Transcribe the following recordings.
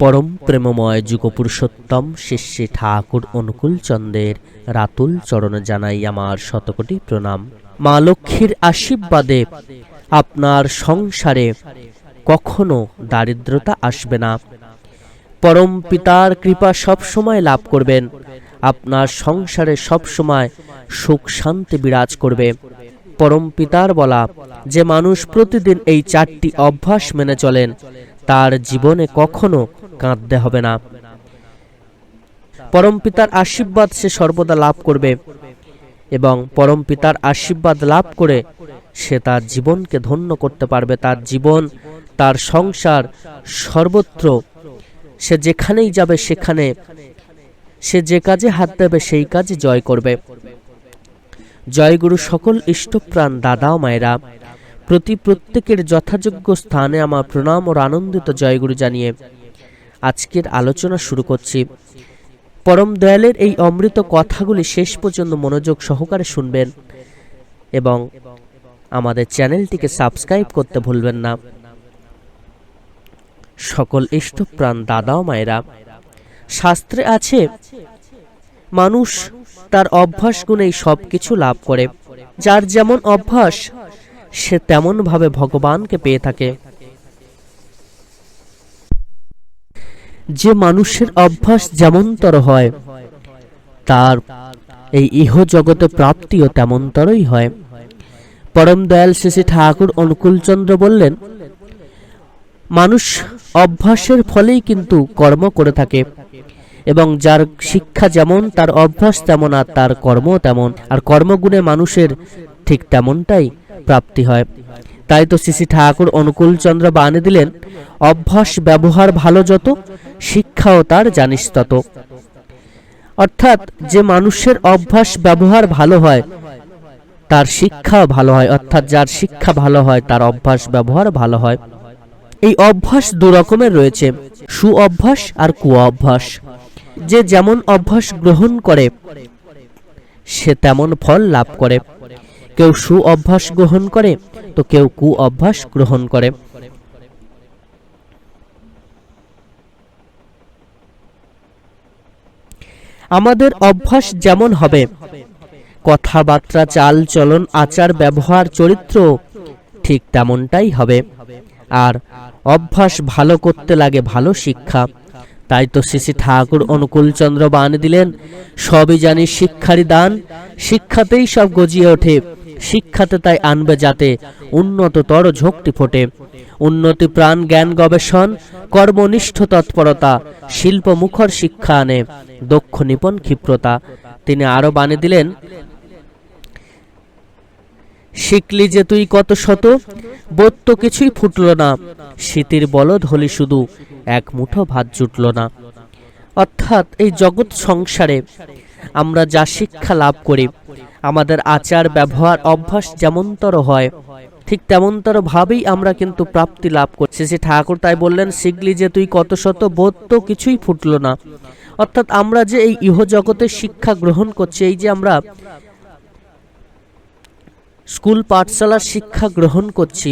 পরম প্রেমময় যুগপুরুষোত্তম শিষ্যে ঠাকুর অনুকূল চন্দ্রের রাতুল চরণে জানাই আমার শতকোটি প্রণাম। মা লক্ষ্মীর আশীর্বাদে আপনার সংসারে কখনো দারিদ্রতা আসবে না। পরম পিতার কৃপা সবসময় লাভ করবেন। আপনার সংসারে সবসময় সুখ শান্তি বিরাজ করবে। পরম পিতার বলা, যে মানুষ প্রতিদিন এই চারটি অভ্যাস মেনে চলেন, তার জীবনে কখনো কাঁদতে হবে না। পরম পিতার আশীর্বাদ সে সর্বদা লাভ করবে এবং পরম পিতার আশীর্বাদ লাভ করে সে তার জীবনকে ধন্য করতে পারবে। তার জীবন, তার সংসার সর্বত্র সে যেখানেই যাবে সেখানে সে যে কাজে হাত দেবে সেই কাজে জয় করবে। জয়গুরু সকল ইষ্টপ্রাণ দাদা ও মায়েরা, প্রতি প্রত্যেকের যথাযোগ্য স্থানে আমার প্রণাম ও আনন্দিত জয়গুরু জানিয়ে আজকের আলোচনা শুরু করছি। পরম দয়ালের এই অমৃত কথাগুলি শেষ পর্যন্ত মনোযোগ সহকারে শুনবেন এবং আমাদের চ্যানেলটিকে সাবস্ক্রাইব করতে ভুলবেন না। সকল ইষ্টপ্রাণ দাদা মায়েরা, শাস্ত্রে আছে, মানুষ তার অভ্যাস গুণেই সব কিছু লাভ করে। যার যেমন অভ্যাস, সে তেমন ভাবে ভগবানকে পেয়ে থাকে। যে মানুষের অভ্যাস যেমনতর হয়, তার এই ইহ জগতে প্রাপ্তিও তেমনতরই হয়। পরম দয়াল শ্রী ঠাকুর অনুকূলচন্দ্র বললেন, মানুষ অভ্যাসের ফলেই কিন্তু কর্ম করে থাকে, এবং যার শিক্ষা যেমন, তার অভ্যাস তেমন, আর তার কর্ম তেমন, আর কর্মগুণে মানুষের ঠিক তেমনটাই প্রাপ্তি হয়। তাই তো শ্রী ঠাকুর অনুকূলচন্দ্র বানে দিলেন, অভ্যাস, ব্যবহার ভালো যত, শিক্ষাও তার জানিস তত। অর্থাৎ যে মানুষের অভ্যাস, ব্যবহার ভালো হয়, তার শিক্ষাও ভালো হয়, অর্থাৎ যার শিক্ষা ভালো হয়, তার অভ্যাস, ব্যবহার ভালো হয়। এই অভ্যাস দু রকমের রয়েছে সু অভ্যাস আর কু অভ্যাস যে যেমন অভ্যাস গ্রহণ করে, সে তেমন ফল লাভ করে। কেউ সু অভ্যাস গ্রহণ করে তো কেউ কু অভ্যাস গ্রহণ করে। আমাদের অভ্যাস যেমন হবে, কথাবার্তা চাল চলন আচার, ব্যবহার, চরিত্র ঠিক তেমনটাই হবে। আর অভ্যাস ভালো করতে লাগে ভালো শিক্ষা। তাই তো শ্রী ঠাকুর অনুকূলচন্দ্র বান দিলেন, সবই জানি শিক্ষারই দান, শিক্ষাতেই সব গজিয়ে ওঠে। শিক্ষাতে তাই আনবে যাতে উন্নততর ঝোঁকটি ফোটে। উন্নতি প্রাণ, জ্ঞান, গবেষণ, কর্মনিষ্ঠ তৎপরতা, শিল্প মুখর শিক্ষা আনে। দক্ষ নিপন ক্ষিপ্রতা। তিনি আরও বানিয়ে দিলেন, শিখলি যে তুই কত শত, বোধ কিছুই ফুটল না। শীতের বলদ হলি শুধু এক মুঠো ভাত জুটল না। অর্থাৎ এই জগৎ সংসারে আমরা যা শিক্ষা লাভ করি আমাদের আচার, ব্যবহার, অভ্যাস যেমনতর হয়, ঠিক তেমনতর ভাবেই আমরা কিন্তু প্রাপ্তি লাভ করছি সে ঠাকুর তাই বললেন শিখলি যে তুই কত শত বোধ, তো কিছুই ফুটল না। অর্থাৎ আমরা যে এই ইহ জগতের শিক্ষা গ্রহণ করছি, এই যে আমরা স্কুল পাঠশালার শিক্ষা গ্রহণ করছি,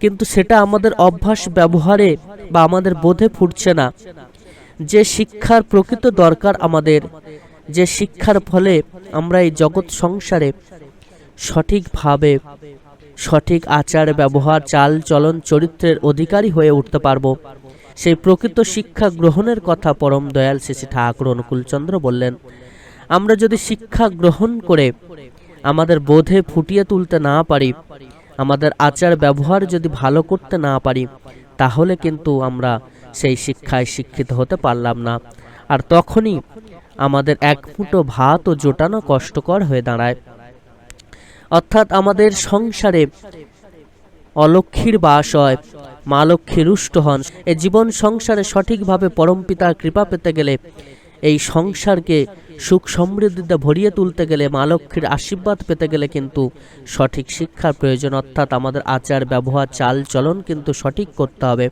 কিন্তু সেটা আমাদের অভ্যাস, ব্যবহারে বা আমাদের বোধে ফুটছে না। যে শিক্ষার প্রকৃত দরকার আমাদের যে শিক্ষার ফলে আমরা এই জগৎ সংসারে সঠিকভাবে সঠিক আচার, ব্যবহার, চাল, চলন, চরিত্রের অধিকারী হয়ে উঠতে পারব। সেই প্রকৃত শিক্ষা গ্রহণের কথা পরম দয়াল শ্রী ঠাকুর অনুকূলচন্দ্র বললেন, আমরা যদি শিক্ষা গ্রহণ করে আমাদের বোধে ফুটিয়ে তুলতে না পারি, আমাদের আচার, ব্যবহার যদি ভালো করতে না পারি, তাহলে কিন্তু আমরা সেই শিক্ষায় শিক্ষিত হতে পারলাম না। আর তখনই আমাদের এক ফুটো ভাতও জোটানো কষ্টকর হয়ে দাঁড়ায়। অর্থাৎ আমাদের সংসারে অলক্ষীর বাস হয়, মা লক্ষ্মী রুষ্ট হন। এ জীবন সংসারে সঠিকভাবে পরমপিতার কৃপা পেতে গেলে, এই সংসারকে সুখ সমৃদ্ধিতে ভরিয়ে তুলতে গেলে, মা লক্ষ্মীর আশীর্বাদ পেতে গেলে কিন্তু সঠিক শিক্ষার প্রয়োজন। অর্থাৎ আমাদের আচার, ব্যবহার, চাল চলন কিন্তু সঠিক করতে হবে।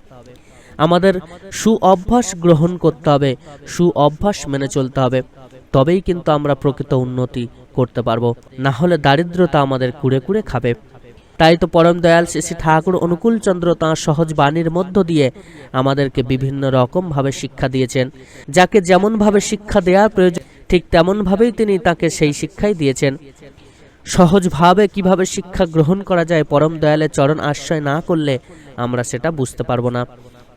আমাদের সু অভ্যাস গ্রহণ করতে হবে সু অভ্যাস মেনে চলতে হবে। তবেই কিন্তু আমরা প্রকৃত উন্নতি করতে পারব। না হলে দারিদ্রতা আমাদের কুড়ে কুড়ে খাবে। তাই তো পরম দয়াল শ্রী ঠাকুর অনুকূলচন্দ্র তাঁর সহজ বাণীর মধ্য দিয়ে আমাদেরকে বিভিন্ন রকমভাবে শিক্ষা দিয়েছেন। যাকে যেমনভাবে শিক্ষা দেওয়ার প্রয়োজন, ঠিক তেমনভাবেই তিনি তাকে সেই শিক্ষাই দিয়েছেন। সহজভাবে কীভাবে শিক্ষা গ্রহণ করা যায় পরম দয়ালের চরণ আশ্রয় না করলে আমরা সেটা বুঝতে পারব না।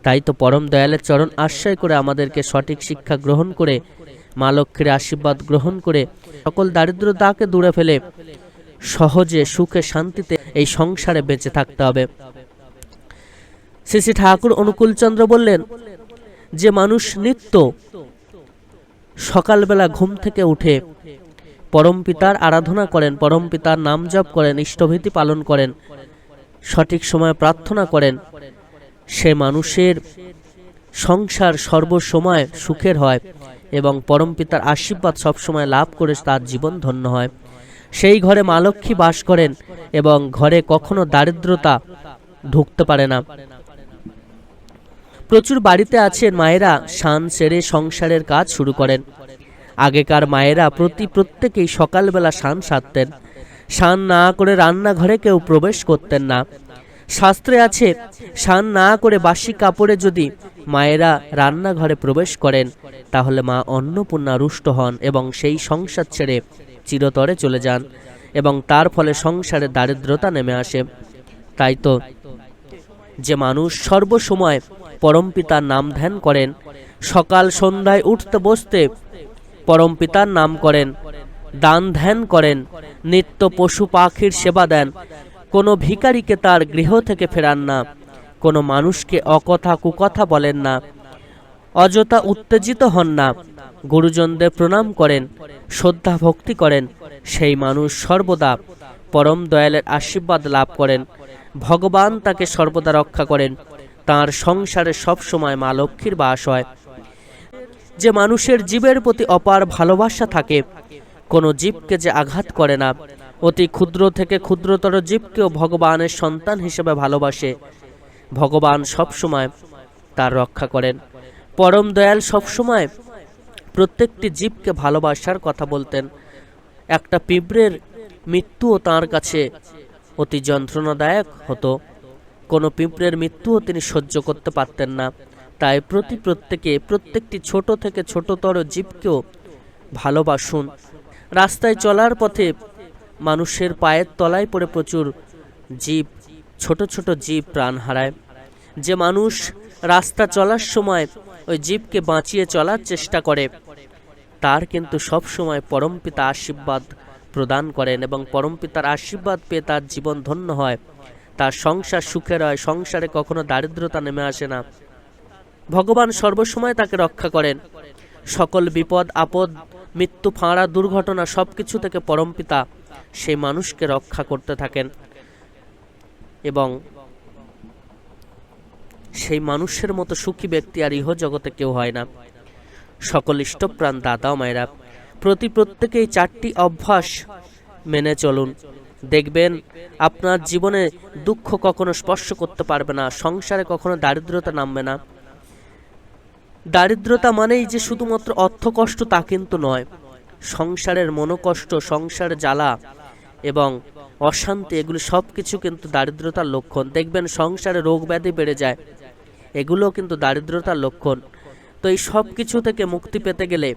তাই তো পরম দয়ালের চরণ আশ্রয় করে আমাদেরকে সঠিক শিক্ষা গ্রহণ করে, মা লক্ষ্মীর আশীর্বাদ গ্রহণ করে সকল দারিদ্রতাকে দূরে ফেলে সহজে সুখে শান্তিতে এই সংসারে বেঁচে থাকতে হবে। শ্রী শ্রী ঠাকুর অনুকূলচন্দ্র বললেন, যে মানুষ নিত্য সকালবেলা ঘুম থেকে উঠে পরম পিতার আরাধনা করেন, পরম পিতার নাম জপ করেন, ইষ্টভীতি পালন করেন, সঠিক সময় প্রার্থনা করেন সে মানুষের সংসার সর্বসময় সুখের হয় এবং পরম পিতার আশীর্বাদ সবসময় লাভ করে তার জীবন ধন্য হয়। সেই ঘরে মা লক্ষ্মী বাস করেন এবং ঘরে কখনো দারিদ্রতা ঢুকতে পারে না। প্রচুর বাড়িতে আছেন মায়েরা শান সেরে সংসারের কাজ শুরু করেন। আগেকার মায়েরা প্রতি প্রত্যেকেই সকালবেলা শান সারতেন। শান না করে রান্নাঘরে কেউ প্রবেশ করতেন না। শাস্ত্রে আছে স্নান না করে বাসি কাপড়ে যদি মায়েরা রান্নাঘরে প্রবেশ করেন, তাহলে মা অন্নপূর্ণা রুষ্ট হন এবং সেই সংসার ছেড়ে চিরতরে চলে যান এবং তার ফলে সংসারে দারিদ্রতা নেমে আসে। তাই তো যে মানুষ সর্বসময় পরম পিতার নাম ধ্যান করেন, সকাল সন্ধ্যায় উঠতে বসতে পরম পিতার নাম করেন, দান ধ্যান করেন, নিত্য পশু পাখির সেবা দেন কোনো ভিখারিকে তার গৃহ থেকে ফেরান না, কোনো মানুষকে অকথা কুকথা বলেন না, অযথা উত্তেজিত হন না, গুরুজনদের প্রণাম করেন, শ্রদ্ধা ভক্তি করেন, সেই মানুষ সর্বদা পরম দয়ালের আশীর্বাদ লাভ করেন, ভগবান তাকে সর্বদা রক্ষা করেন, তার সংসারে সবসময় মা লক্ষ্মীর বাস হয়। যে মানুষের জীবের প্রতি অপার ভালোবাসা থাকে, কোনো জীবকে যে আঘাত করে না অতি ক্ষুদ্র থেকে ক্ষুদ্রতর জীবকেও ভগবানের সন্তান হিসেবে ভালোবাসে। ভগবান সবসময় তার রক্ষা করেন। পরম দয়াল সবসময় প্রত্যেকটি জীবকে ভালোবাসার কথা বলতেন। একটা পিঁপড়ের মৃত্যুও তার কাছে অতি যন্ত্রণাদায়ক হতো। কোনো পিঁপড়ের মৃত্যুও তিনি সহ্য করতে পারতেন না। তাই প্রতি প্রত্যেকে, প্রত্যেকটি ছোট থেকে ছোটতর জীবকেও ভালোবাসুন। রাস্তায় চলার পথে মানুষের পায়ের তলায় পড়ে প্রচুর জীব, ছোট ছোট জীব প্রাণ হারায়। যে মানুষ রাস্তা চলার সময় ওই জীবকে বাঁচিয়ে চলার চেষ্টা করে, তার কিন্তু সব সময় পরমপিতা আশীর্বাদ প্রদান করেন এবং পরমপিতার আশীর্বাদ পেয়ে তার জীবন ধন্য হয়। তার সংসার সুখের হয়, সংসারে কখনো দারিদ্রতা নেমে আসে না। ভগবান সর্বসময় তাকে রক্ষা করেন। সকল বিপদ, আপদ, মৃত্যু, ফাঁড়া, দুর্ঘটনা সব কিছু থেকে পরমপিতা সেই মানুষকে রক্ষা করতে থাকেন এবং সেই মানুষের মতো সুখী ব্যক্তি আর ইহ জগতে কেউ হয় না। সকল ইষ্টপ্রাণ দাদা মায়েরা প্রতি প্রত্যেকে এই চারটি অভ্যাস মেনে চলুন। দেখবেন আপনার জীবনে দুঃখ কখনো স্পর্শ করতে পারবে না, সংসারে কখনো দারিদ্রতা নামবে না। দারিদ্রতা মানেই যে শুধুমাত্র অর্থ কষ্ট তা কিন্তু নয় সংসারের মনোকষ্ট, সংসার জ্বালা এবং অশান্তি, এগুলো সব কিছু কিন্তু দারিদ্রতার লক্ষণ। দেখবেন সংসারে রোগ ব্যাধি বেড়ে যায় এগুলো কিন্তু দারিদ্রতার লক্ষণ। তো এই সব কিছু থেকে মুক্তি পেতে গেলে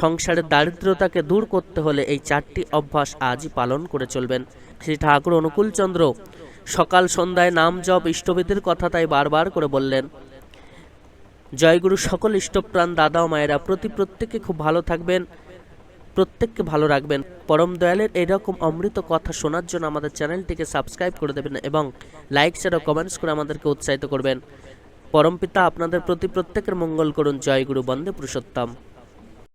সংসারের দারিদ্রতাকে দূর করতে হলে এই চারটি অভ্যাস আজই পালন করে চলবেন। শ্রী ঠাকুর অনুকূলচন্দ্র সকাল সন্ধ্যায় নাম জপ ইষ্টবিধির কথা তাই বারবার করে বললেন, জয়গুরু, সকল ইষ্টপ্রাণ দাদা ও মায়েরা প্রতি প্রত্যেকে খুব ভালো থাকবেন। প্রত্যেককে ভালো রাখবেন। পরম দয়ালের এরকম অমৃত কথা শোনার জন্য আমাদের চ্যানেলটিকে সাবস্ক্রাইব করে দেবেন এবং লাইক শেয়ার ও কমেন্টস করে আমাদেরকে উৎসাহিত করবেন। পরম পিতা, আপনাদের প্রতি প্রত্যেকের মঙ্গল করুন। জয় গুরু, বন্দে পুরুষোত্তম।